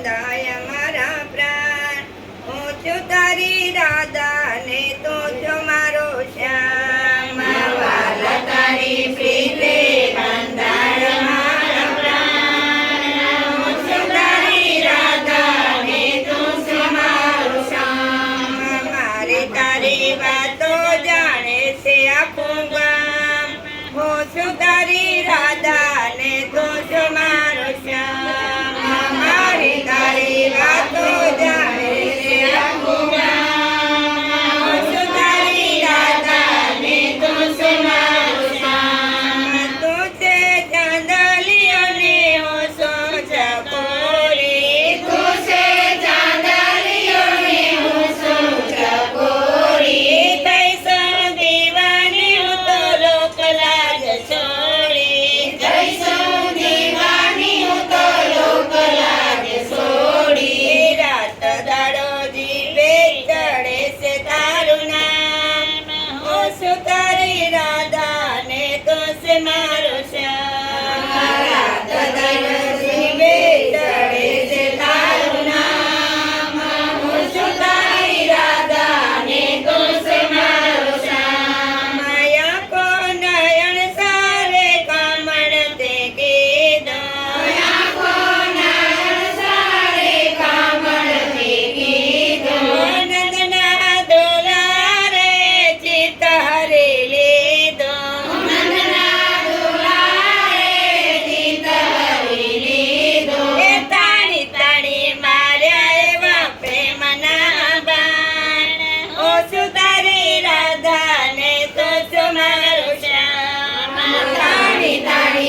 બંધાય મારા પ્રાણ. હું છું તારી રાધા ને તો છો મારો શ્યામ. તારી પ્રીતે બંધાય મારી તારી વાતો જાણે છે આખું ગામ. હું છું તારી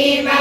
Amen.